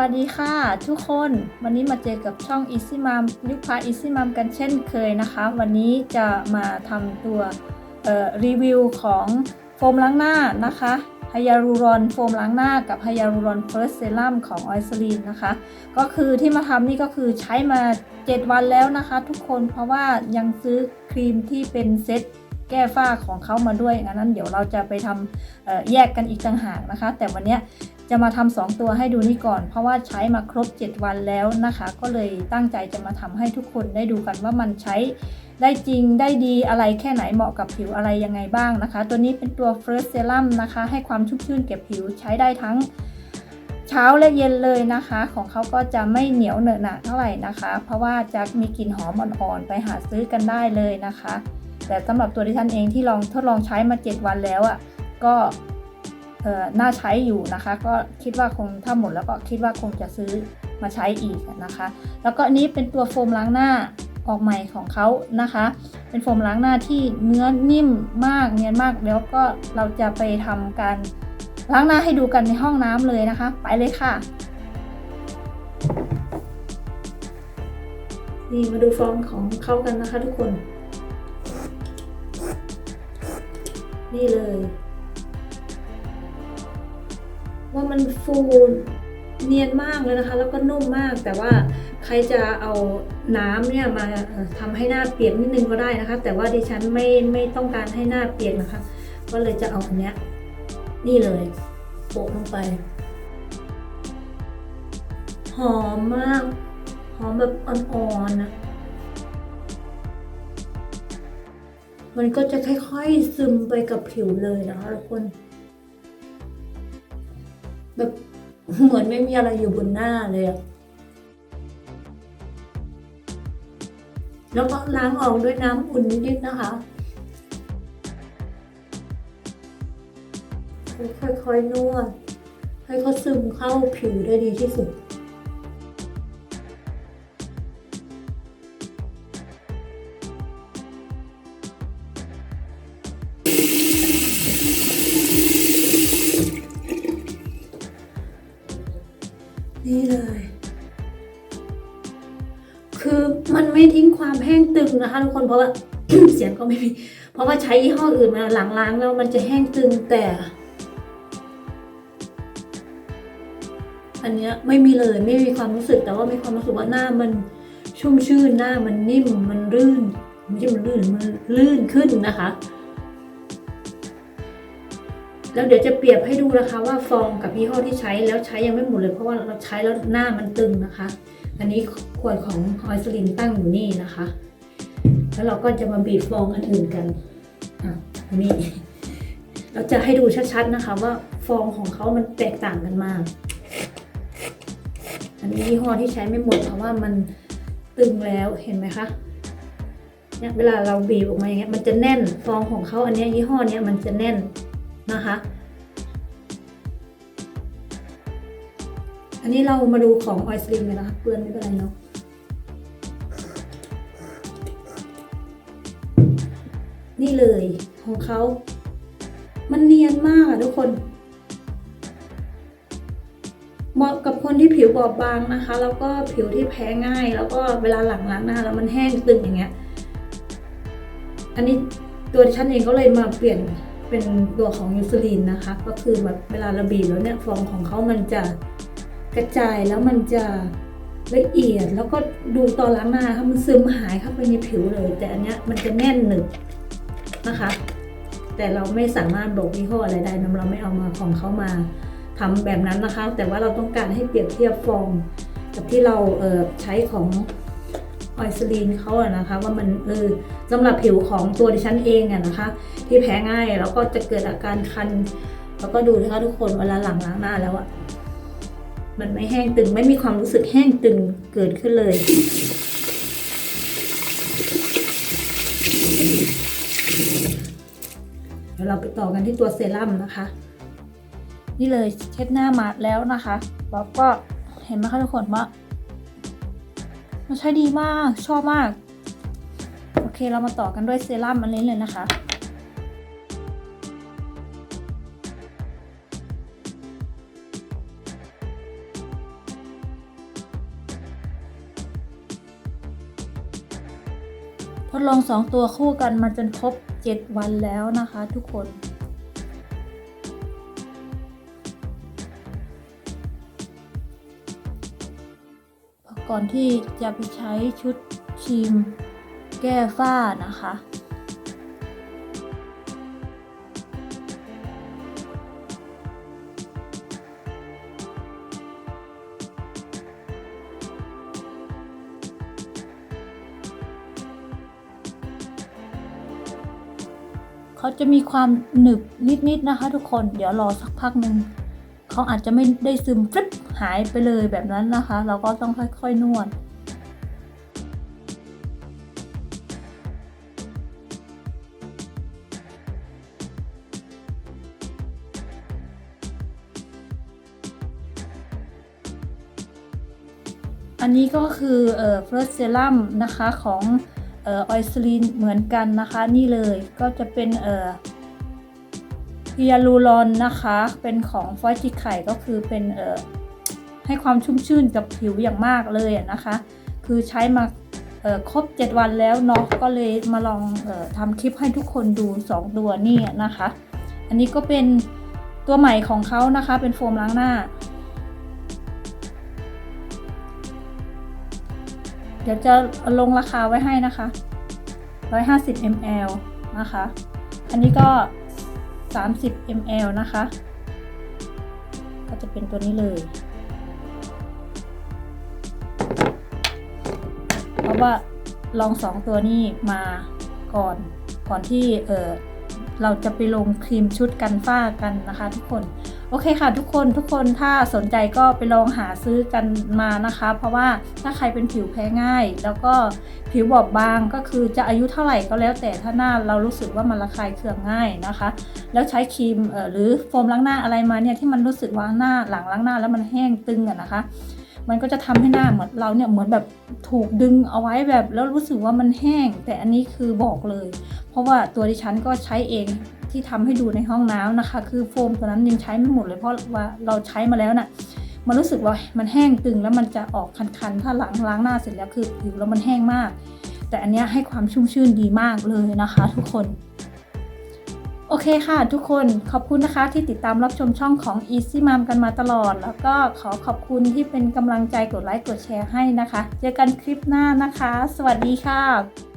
วัสดีค่ะ ทุกคนวันนี้มาเจอกับช่อง Easy Mom ยุคพา Easy Mom กันเช่นเคยนะคะ วันนี้จะมาทำตัวรีวิวของโฟมล้างหน้านะคะไฮยาลูรอนโฟมล้างหน้ากับไฮยาลูรอนเฟิร์สเซรั่มของออยซ์ลีนนะคะ ก็คือที่มาทำนี่ก็คือใช้มา 7 วันแล้วนะคะทุกคนเพราะว่ายังซื้อครีมที่เป็นเซ็ตแก้ฝ้าของเขามาด้วยอันนั้นเดี๋ยวเราจะไปทำแยกกันอีกต่างหากนะคะ แต่วันนี้ จะมาทำสองตัวให้ดูนี่ก่อน เพราะว่าใช้มาครบ 7 วันแล้วนะคะ ก็เลยตั้งใจจะมาทำให้ทุกคนได้ดูกันว่ามันใช้ได้จริงได้ดีอะไรแค่ไหนเหมาะกับผิวอะไรยังไงบ้างนะคะ ตัวนี้เป็นตัว First Serum นะคะ ให้ความชุ่มชื่นเก็บผิวใช้ได้ทั้งเช้าและเย็นเลยนะคะ ของเขาก็จะไม่เหนียวเหนอะหนะเท่าไหร่นะคะ เพราะว่าจะมีกลิ่นหอมอ่อนๆไปหาซื้อกันได้เลยนะคะ แต่สำหรับตัวดิฉันเองที่ลองทดลองใช้มา 7 วันแล้วอะ่ะก็ น่าใช้อยู่นะคะ ก็คิดว่าคงถ้าหมดแล้วก็คิดว่าคงจะซื้อมาใช้อีกนะคะ แล้วก็นี้เป็นตัวโฟมล้างหน้าออกใหม่ของเขานะคะ เป็นโฟมล้างหน้าที่เนื้อนิ่มมากเนียนมากแล้วก็เราจะไปทำการล้างหน้าให้ดูกันในห้องน้ำเลยนะคะ ไปเลยค่ะ นี่มาดูฟองของเขากันนะคะทุกคน นี่เลย ว่ามันฟูเนียนมากเลยนะคะ แล้วก็นุ่มมาก แต่ว่าใครจะเอาน้ำเนี่ยมาเอ่อทำให้หน้าเปียกนิดนึงก็ได้นะคะ แต่ว่าดิฉันไม่ไม่ต้องการให้หน้าเปียกนะคะ ก็เลยจะเอาอันเนี้ยนี่เลยโปะลงไป หอมมาก หอมแบบอ่อนๆนะมันก็จะค่อยๆซึมไปกับผิวเลยนะคะทุกคน แบบเหมือนไม่มีอะไรอยู่บนหน้าเลยอะแล้วก็ล้างออกด้วยน้ำอุ่นนิดๆนะคะ ค่อยๆนวดให้เขาซึมเข้าผิวได้ดีที่สุด นี่เลย คือมันไม่ทิ้งความแห้งตึงนะคะทุกคนเพราะว่าเสียงก็ไม่มี เพราะว่าใช้ยี่ห้ออื่นมาหลังล้างแล้วมันจะแห้งตึงแต่ อันเนี้ยไม่มีเลยไม่มีความรู้สึกแต่ว่ามีความรู้สึกว่าหน้ามันชุ่มชื่นหน้ามันนิ่มมันลื่นไม่ใช่มันลื่นมันลื่นขึ้นนะคะ แล้วเดี๋ยวจะเปรียบให้ดูนะคะว่าฟองกับยี่ห้อที่ใช้แล้วใช้ยังไม่หมดเลยเพราะว่าเราใช้แล้วหน้ามันตึงนะคะ อันนี้ขวดของออยสลินตั้งอยู่นี่นะคะ แล้วเราก็จะมาบีบฟองอันอื่นกันอะนนี้เราจะให้ดูชัดๆนะคะ ว่าฟองของเขามันแตกต่างกันมาก อันนี้ยี่ห้อที่ใช้ไม่หมดเพราะว่ามันตึงแล้วเห็นไหมคะเนี่ยเวลาเราบีบออกมาอย่างเงี้ยมันจะแน่นฟองของเขาอันเนี้ยยี่ห้อเนี้ยมันจะแน่น นะคะ อันนี้เรามาดูของออยสลิมกันนะคะเปื้อนไม่เป็นไรเนาะนี่เลยของเขา มันเนียนมากอะทุกคนเหมาะกับคนที่ผิวบอบบางนะคะ แล้วก็ผิวที่แพ้ง่าย แล้วก็เวลาหลังล้างหน้าแล้วมันแห้งตึงอย่างเงี้ย อันนี้ตัวดิฉันเองก็เลยมาเปลี่ยน เป็นตัวของยูซูลินนะคะ ก็คือแบบเวลาราบีบแล้วเนี่ยฟองของเขามันจะกระจายแล้วมันจะละเอียดแล้วก็ดูตอนล้างหน้าค่ะมันซึมหายเข้าไปในผิวเลย แต่อันเนี้ยมันจะแน่นหนึบนะคะ แต่เราไม่สามารถบอกยี่ห้ออะไรได้นะเราไม่เอามาของเขามาทำแบบนั้นนะคะ แต่ว่าเราต้องการให้เปรียบเทียบฟองกับที่เราเออใช้ของ ออยซ์ลีนเขาอะนะคะ ว่ามันเออสำหรับผิวของตัวดิฉันเองอะนะคะ ที่แพ้ง่ายแล้วก็จะเกิดอาการคัน แล้วก็ดูนะคะทุกคนเวลาหลังล้างหน้าแล้วอะมันไม่แห้งตึงไม่มีความรู้สึกแห้งตึงเกิดขึ้นเลยเดี๋ยวเราไปต่อกันที่ตัวเซรั่มนะคะ นี่เลยเช็ดหน้ามาดแล้วนะคะแล้วก็เห็นไหมคะทุกคนว่า มันใช้ดีมากชอบมาก โอเคเรามาต่อกันด้วยเซรั่มอันนี้เลยนะคะทดลอง 2 ตัวคู่กันมาจนครบ 7 วันแล้วนะคะทุกคน ก่อนที่จะไปใช้ชุดครีมแก้ฝ้านะคะเขาจะมีความหนึบนิดๆนะคะทุกคน เดี๋ยวรอสักพักหนึ่ง เขาอาจจะไม่ได้ซึมฟึบหายไปเลยแบบนั้นนะคะ เราก็ต้องค่อยๆนวดอันนี้ก็คือเอ่อ first serum นะคะของเอ่อออยสลีนเหมือนกันนะคะ นี่เลยก็จะเป็นเอ่อ ฮิยาลูรอนนะคะ เป็นของฟอยติไข่ก็คือเป็นเอ่อให้ความชุ่มชื่นกับผิวอย่างมากเลยอะนะคะ คือใช้มาเอ่อครบ 7 วันแล้วเนาะก็เลยมาลองเออทำคลิปให้ทุกคนดู 2 ตัวนี่นะคะ อันนี้ก็เป็นตัวใหม่ของเขานะคะ เป็นโฟมล้างหน้า เดี๋ยวจะลงราคาไว้ให้นะคะ 150 ml นะคะ อันนี้ก็ 30 ml นะคะ ก็จะเป็นตัวนี้เลย เพราะว่าลองสองตัวนี้มาก่อน ก่อนที่เออเราจะไปลงครีมชุดกันฝ้ากันนะคะทุกคน โอเคค่ะทุกคนทุกคนถ้าสนใจก็ไปลองหาซื้อกันมานะคะ เพราะว่าถ้าใครเป็นผิวแพ้ง่าย แล้วก็ผิวบอบบางก็คือจะอายุเท่าไหร่ก็แล้วแต่ถ้าหน้าเรารู้สึกว่ามันระคายเคืองง่ายนะคะ แล้วใช้ครีมหรือโฟมล้างหน้าอะไรมาเนี่ยที่มันรู้สึกว่าหน้าหลังล้างหน้าแล้วมันแห้งตึงอะนะคะมันก็จะทำให้หน้าเหมือนเราเนี่ยเหมือนแบบถูกดึงเอาไว้แบบแล้วรู้สึกว่ามันแห้ง แต่อันนี้คือบอกเลย เพราะว่าตัวดิฉันก็ใช้เองที่ทำให้ดูในห้องน้ำนะคะ คือโฟมตัวนั้นยังใช้ไม่หมดเลยเพราะว่าเราใช้มาแล้วน่ะมันรู้สึกว่ามันแห้งตึงแล้วมันจะออกคันๆ ถ้าหลังล้างหน้าเสร็จแล้วคือผิวแล้วมันแห้งมาก แต่อันนี้ให้ความชุ่มชื่นดีมากเลยนะคะ ทุกคน โอเคค่ะ ทุกคนขอบคุณนะคะที่ติดตามรับชมช่องของ Easy Mom กันมาตลอด แล้วก็ขอขอบคุณที่เป็นกำลังใจกดไลค์กดแชร์ให้นะคะ เจอกันคลิปหน้านะคะ สวัสดีค่ะ